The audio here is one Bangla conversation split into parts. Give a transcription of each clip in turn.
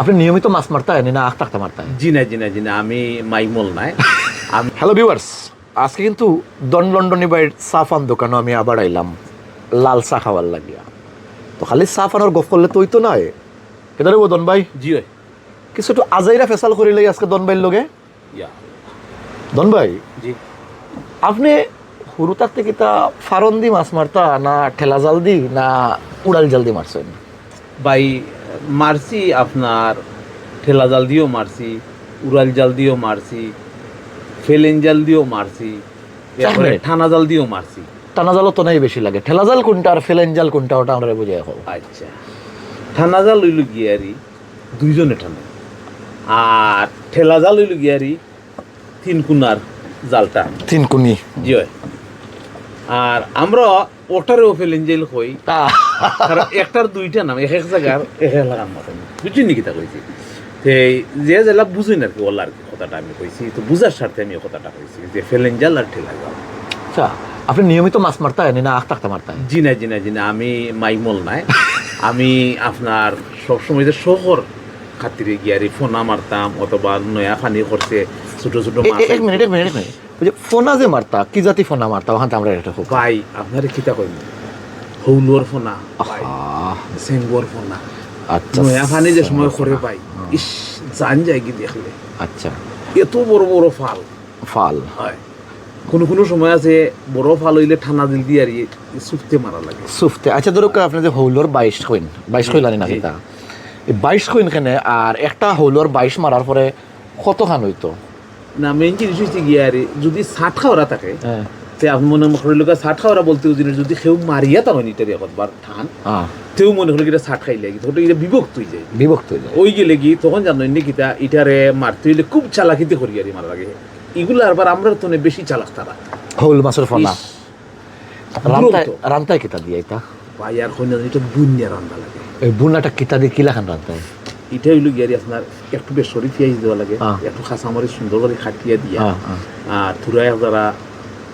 আপনি নিয়মিত মাছ মারতে হয় না আখ থাকতে মারতে হয় জি না জি না জি না আমি মাইমল নাই। হ্যালো ভিউয়ার্স আজকে কিন্তু ডন লন্ডনী বাইর পান দোকানও আমি আবার আইলাম। লাল চা খাওয়ার লাগিয়া। তো খালি চা পানোর গফ করলে তোই তো নয় কেদারে ও দন ভাই? জি কিছু একটু আজাইরা ফেসাল করে লাই আজকে দন ভাইয়ের লগে? ইয়া। দন ভাই? জি। আপনি তার থেকে তা ফারন দি মাছ মারতা না ঠেলা জাল দি না উড়াল জাল দি মারছেন ভাই মারছি আপনার ঠেলা জাল দিয়েও মারছি উড়াল জাল দিয়েও মারছি ফেলেন জাল দিয়েও মারছি। ঠানা জাল দিয়েও মারছি। টানা জালও তো নাই বেশি লাগে। ঠেলা জাল কোনটা আর ফেলেন জাল কোনটা ওটা আমরা বুঝে এখন আচ্ছা। ঠানা জাল হইল গিয়ারি দুইজনে টানে আর ঠেলা জাল হইল গিয়ারি তিন কুনার জালটা। তিন কুনি। জি আর আমরা ওটারেও ফেলেন জাল হই একটার দুইটা নাম এক এক জায়গার এক এক লাগার মতন বুঝছেন নাকি তা কইছি যে জেলা বুঝুই না কি ওলা আর কি কথাটা আমি কইছি। তো বুঝার স্বার্থে আমি কথাটা কইছি যে ফেলেন জাল আর ঠেলা জাল। আচ্ছা আপনি নিয়মিত মাছ মারতে হয় না আখ থাকতে মারতে হয়? জি না জি না জি না আমি মাইমল নাই। আমি আপনার সবসময় যে শহর খাতিরে গিয়ারি ফোনা মারতাম অথবা নয়া ফানি করছে ছোট ছোট এক মিনিট এক মিনিট এক মিনিট। ফোনা যে মারতা কি জাতি ফোনা মারতা ওখান আমরা এটা ভাই আপনার খিতা কইম? হৌলোর ফোনা সেঙ্গর ফোনা আচ্ছা নয়া ফানি যে সময় করে পাই ইস জান যায় কি দেখলে আচ্ছা এত বড় বড় ফাল ফাল হয় কোনো কোনো সময় আছে বড় ফাল হইলে ঠান্ডা দিল দিয়ে আর সুফতে মারা লাগে সুফতে আচ্ছা ধরো আপনি যে হৌলোর বাইশ কইন বাইশ কইল আনি না। এই বাইশ কইন খানে আর একটা হৌলোর বাইশ মারার পরে কত খান হইতো না মেন জিনিস হচ্ছে গিয়ে আর যদি ষাট খাওয়ারা থাকে হ্যাঁ তে আপনি মনে করি লোক ষাট খাওয়ারা বলতে ওই জিনিস যদি কেউ মারিয়া তা হয় নিটারি একবার ঠান তেও মনে হলো কিটা ষাট খাইলে কি তখন এটা বিভক্ত হয়ে যায়। বিভক্ত হয়ে যায়। ওই গেলে কি তখন জানো নি কিতা ইটারে মারতে হইলে খুব চালাকিতে করি আর মারা লাগে এগুলো আবার আমরা তো বেশি চালাক তারা। হৌল মাছের ফোনা। ইস, রান্তায় কিতা দিয়ে এটা ভাই আর হইনা এটা বুনিয়া রান্না লাগে। এই বুনাটা কিতা দিয়ে কিলা খান রান্তায়? এটা হইল গিয়ারি আপনার একটু বেশ সরি পেঁয়াজ দেওয়া লাগে। একটু খাসামরি সুন্দর করে খাটিয়ে দিয়া। আর থুরাই যারা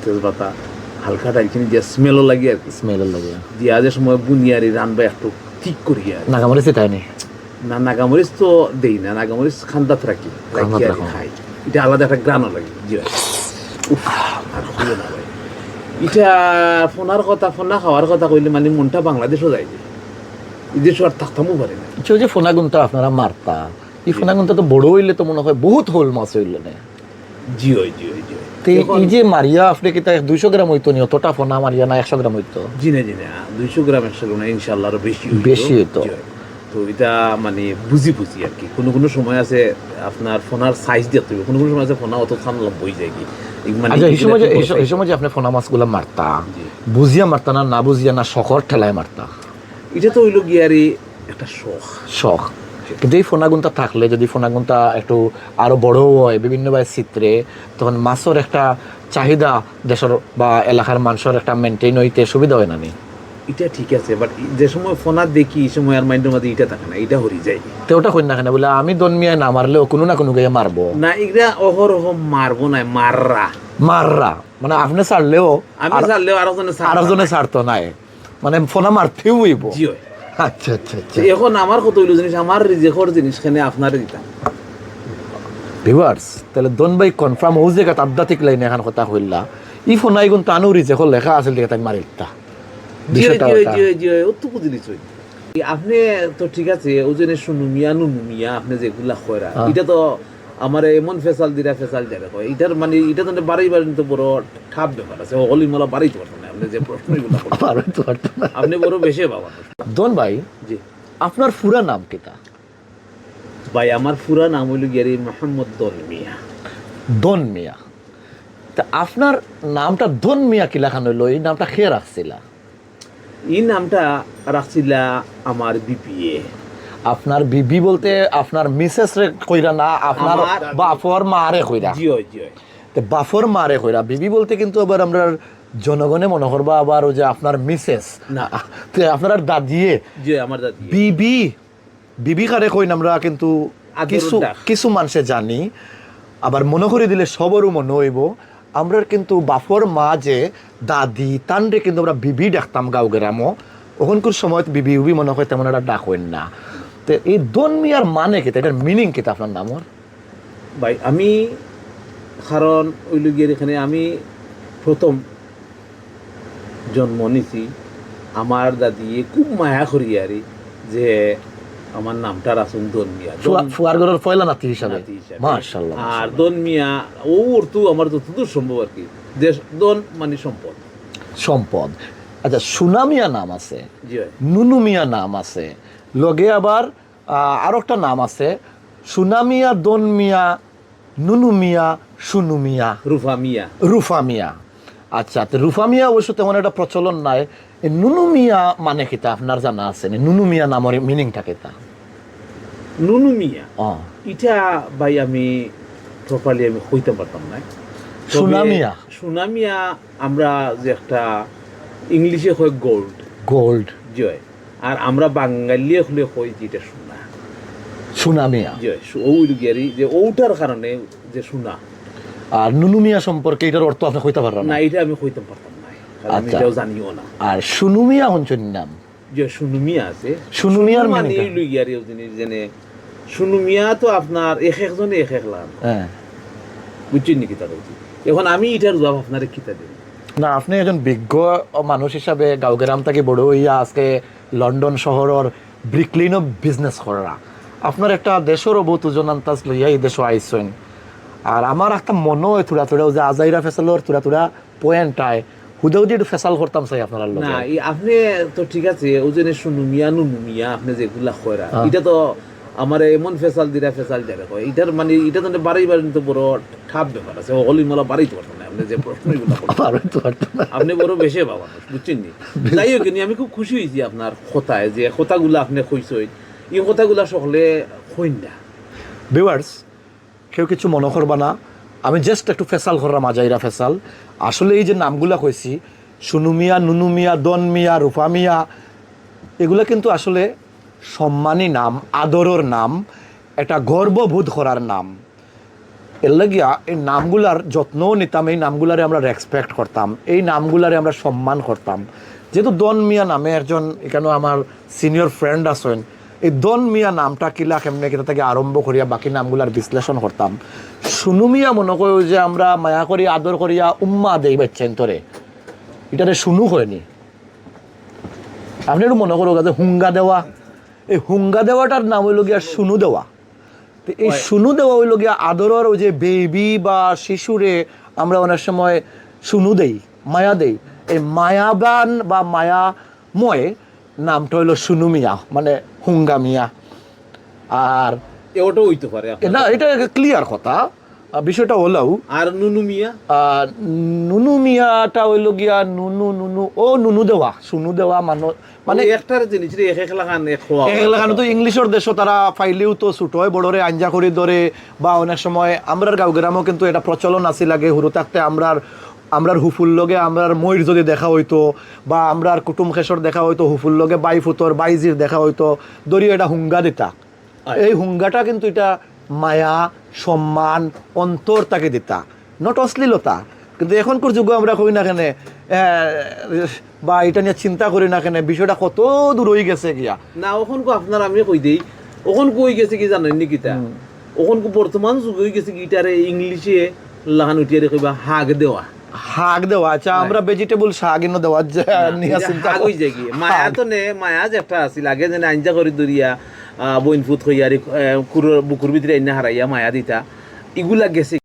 তেজপাতা হালকা ডালচিনি দিয়া স্মেলও লাগে আর কি। স্মেলের লাগে। দিয়া যে সময় বুনিয়ারি রানবা একটু ঠিক করিয়া আর কি। নাগামরি চিতায়নি না নাগামরিচ তো দেই না নাগামরিচ খান্দাত রাখি রাখি আর খাই। এটা আলাদা একটা গ্রানও লাগে জি ভাই। উফ, আর হইল না ভাই। এটা ফোনার কথা ফোনা খাওয়ার কথা কইলে মানে মনটা বাংলাদেশও যায় এদেশও আর থাকতামও পারে না। যে ফোনা গুনটা আপনারা মারতা। এই ফোনা গুনটা তো বড় হইলে তো মনে হয় বহুত হোল মাছ হইলে না। জি হয় জি হয় জি হয় তো এই যে মারিয়া আপনি কিতা দুইশো গ্রাম হইতো নি অতটা ফোনা মারিয়া না একশো গ্রাম হইতো? জি না জি না দুইশো গ্রাম একশো গ্রাম ইনশাল্লাহ আরও বেশি বেশি হইতো। তো এটা মানে বুঝি বুঝি আর কি। কোনো কোনো সময় আছে আপনার ফোনার সাইজ দিয়ে হবে কোনো কোনো সময় আছে ফোনা অত খান বই যায় কি? মানে আচ্ছা এই সময় যে কি আপনি ফোনা মাছগুলা মারতা। বুঝিয়া মারতা না না বুঝিয়া না শখর ঠেলায় মারতা? এটা তো হইল গিয়ারি একটা শখ। শখ। কিন্তু এই ফোনাগুনটা থাকলে যদি ফোনাগুনটা একটু আরও বড় হয় বিভিন্ন চিত্রে তখন মাছের একটা চাহিদা দেশের বা এলাকার মানুষের একটা মেনটেন হইতে সুবিধা হয় না নি? এটা ঠিক আছে বাট যে সময় ফোনা দেখি এই সময় আর মাইন্ডের মধ্যে এটা থাকে না এটা হরি যায়। তো ওটা কই না কেন? বলে আমি দনমিয়ায় না মারলেও কোনো না কোনো গায়ে মারবো। না এগুলা অহরহ মারবো না মাররা। মাররা। মানে আপনি ছাড়লেও আমি চাললেও আরও জনে আরেকজনে ছাড়তো নাই। মানে ফোনা মারতেও হইব। জি হয়। আচ্ছা আচ্ছা আচ্ছা। এখন আমার কত হইল জিনিস? আমার রিজেকর জিনিস খানে আপনার দিতাম ভিউয়ার্স তাহলে দন ভাই কনফার্ম হও যে আধ্যাত্মিক লাইনে এখন কথা কইলা ই গুণ টানো রিজে লেখা আছিল দেখে তাই হয়। আপনি তো ঠিক আছে শুনুমিয়া নুনুমিয়া আপনি যেগুলা কয়রা হ্যাঁ। এটা তো আমার এমন ফেসাল দিরা ফেসাল যারা কয়। এটার মানে এটা তো বাড়াইবার তো বড় ঠাপ ব্যাপার আছে। অলিমালা বাড়াইতে পারতো না। আপনি যে প্রশ্নগুলো করলেন। তো পারতো না। আপনি বড় বেশি বাবা। ভাই জি। আপনার পুরা নাম কিতা ভাই আমার পুরা নাম হইল গিয়ারি মোহাম্মদ দল মিয়া। দন মিয়া। তা আপনার নামটা দন মিয়া কি লেখানো হইল? এই নামটা খেয়ে রাখছিলা? এই নামটা রাখছিলা আমার বিপিএ। আপনার বিবি বলতে আপনার মিসেস রে কইরা না আপনার বাপর মারে কইরা। জি জি তো বাফর মারে কইরা বিবি বলতে কিন্তু আবার আমরা জনগণে মনে করবা আবার ওই যে আপনার মিসেস। না। আপনার আর দাদিয়ে? জি আমার দাদি বিবি? বিবি কারে কইন আমরা কিন্তু কিছু। কিছু মানুষে জানি। আবার মনে করে দিলে সবরও মনে হইব আমরা কিন্তু বাফর মা যে দাদি তানরে কিন্তু আমরা বিবি ডাকতাম গাঁও গ্রামও। ওখানকার সময় বিবি উবি মনে হয় তেমন একটা ডাক হইন না। তো এই দন মিয়ার মানে কি? এটার মিনিং কি আপনার নামর ভাই আমি কারণ ওই লোকের এখানে আমি প্রথম জন্ম নিছি আমার দাদি খুব মায়া করি আরে যে আমার নামটা রাসুন দন মিয়া দন- ফুয়ারগড়ের পয়লা নাতি হিসাবে। নাতি মাশাল্লাহ আর দন মিয়া ও অর্থ আমার যতদূর সম্ভব আর কি। দেশ দন মানে সম্পদ। সম্পদ। আচ্ছা সুনামিয়া নাম আছে নুনুমিয়া নাম আছে লগে আবার আরও একটা নাম আছে সুনামিয়া দন মিয়া নুনুমিয়া সুনুমিয়া। রুফা মিয়া রুফামিয়া। আচ্ছা তো রুফামিয়া অবশ্য তেমন একটা প্রচলন নাই। নুনুমিয়া মানে কিতা আপনার জানা আছে? নুনুমিয়া নামের মিনিংটা কিতা নুনু মিয়া? ও এটা ভাই আমি প্রপারলি আমি হইতে পারতাম না সুনামিয়া? সুনামিয়া আমরা যে একটা ইংলিশে হয় গোল্ড গোল্ড জয়। আর আমরা বাঙালিয়ে হলে কই যে এটা সোনা? সুনামিয়া জয়। গিয়ারি যে ওটার কারণে যে সোনা। আর নুনুমিয়া সম্পর্কে এটার অর্থ আপনি কইতে পারবেন না। এটা আমি কইতে পারতাম না। আমি আচ্ছা। এটাও জানিও না। আর সুনুমিয়া হঞ্চন নাম? যে সুনুমিয়া আছে সুনুমিয়ার সুনু মানে? এই লই গিয়ারি জিনিস জেনে সুনুমিয়া তো আপনার এক একজনে এক এক লাম। হ্যাঁ। বুঝছেন নাকি তার এখন আমি এটার জবাব আপনার কিতা দেব? না আপনি একজন বিজ্ঞ মানুষ হিসাবে গাঁওগ্রাম থেকে বড় হইয়া আজকে লন্ডন শহরের ব্রিকলিনও বিজনেস করা। আপনার একটা দেশেরও বহুত ওজন আন্তাজ লইয়া এই দেশও আইসেন। আর আমার একটা মনে হয় থোড়া থোড়া যে আজাইরা ফেসালোর থোড়া থোড়া পয়েন্টায় হুদে হুদে একটু ফেসাল করতাম চাই আপনার না আপনি তো ঠিক আছে ওজনে সুনুমিয়া নুনুমিয়া আপনি যেগুলা হ্যাঁ। এটা তো আমার এমন ফেসাল দিরা ফেসাল যারা কয়। এটার মানে এটা তো বাড়াই বাড়ি তো বড় ঠাপ ব্যাপার আছে। অলি মালা বাড়াইতে পারতাম না আপনি যে প্রশ্নগুলো না। আপনি বড় বেশি বাবা বুঝছেন নি? যাই হোক আমি খুব খুশি হয়েছি আপনার কথায় যে কথাগুলো আপনি কইসই এই কথাগুলা সকলে কইন না। ভিউয়ার্স কেউ কিছু মনে করবা না। আমি জাস্ট একটু ফেসাল করলাম আজাইরা ফেসাল। আসলে এই যে নামগুলা কইছি সুনুমিয়া নুনুমিয়া দনমিয়া রূপামিয়া এগুলো কিন্তু আসলে সম্মানী নাম, আদরের নাম এটা গর্ববোধ করার নাম। এর লাগিয়া এই নামগুলার যত্নও নিতাম, এই নামগুলারে আমরা রেসপেক্ট করতাম, এই নামগুলারে আমরা সম্মান করতাম। যেহেতু দন মিয়া নামে একজন এখানে আমার সিনিয়র ফ্রেন্ড আছেন এই দন মিয়া নামটা কিলা কেমনে কিতা থেকে আরম্ভ করিয়া বাকি নামগুলার বিশ্লেষণ করতাম সুনু মিয়া মনে করি যে আমরা মায়া করি আদর করিয়া উম্মা দেই বাচ্চেন তোরে এটারে শুনু হয়নি আপনি একটু মনে করো যে হুঙ্গা দেওয়া এই হুঙ্গা দেওয়াটার নাম হইল গিয়া শুনু দেওয়া তো এই শুনু দেওয়া হইল গিয়া আদরের ওই যে বেবি বা শিশুরে আমরা অনেক সময় শুনু দেই মায়া দেই। এই মায়াবান বা মায়াময় নামটা হইল শুনু মিয়া। মানে হুঙ্গা মিয়া আর হইতে পারে না এটা ক্লিয়ার কথা। বিষয়টা হলেও আর নুনু মিয়া? নুনু মিয়াটা হইল গিয়া নুনু নুনু ও নুনু দেওয়া শুনু দেওয়া মানে মানে একটার জিনিস রে এক এক লাগান এক তো ইংলিশের দেশও তারা ফাইলেও তো ছোট হয় বড়রে আঞ্জা করে ধরে বা অনেক সময় আমরার গাঁও গ্রামও কিন্তু এটা প্রচলন আছে লাগে হুরু থাকতে আমরার আমরার হুফুল লগে আমরার ময়ূর যদি দেখা হইতো বা আমরার কুটুম খেসর দেখা হইতো হুফুল লগে বাই ফুতর বাইজির দেখা হইতো দরিও এটা হুঙ্গা দিতা। এই হুঙ্গাটা কিন্তু এটা মায়া সম্মান অন্তর তাকে দিতা নট অশ্লীলতা। কিন্তু এখনকার যুগে আমরা কই না কেন বা এটা নিয়ে চিন্তা করি না কেন বিষয়টা কত দূর হয়ে গেছে গিয়া। না ওখন কো আপনার আমি কই দেই ওখন কই গেছে কি জানেন নি কিতা? ওখন কো বর্তমান যুগ হই গেছে কি ইটারে ইংলিশে লাগান উঠিয়ে কইবা হাগ দেওয়া। শাক দেওয়া আচ্ছা আমরা ভেজিটেবল শাক ইনো দেওয়া নিয়ে চিন্তা হাগ হই যায় মায়া তো নে মায়া যে একটা আছিল আগে যেন আঞ্জা করে দরিয়া বইন ফুট হইয়ারি কুকুর বুকুর ভিতরে এনে হারাইয়া মায়া দিতা এগুলা গেছে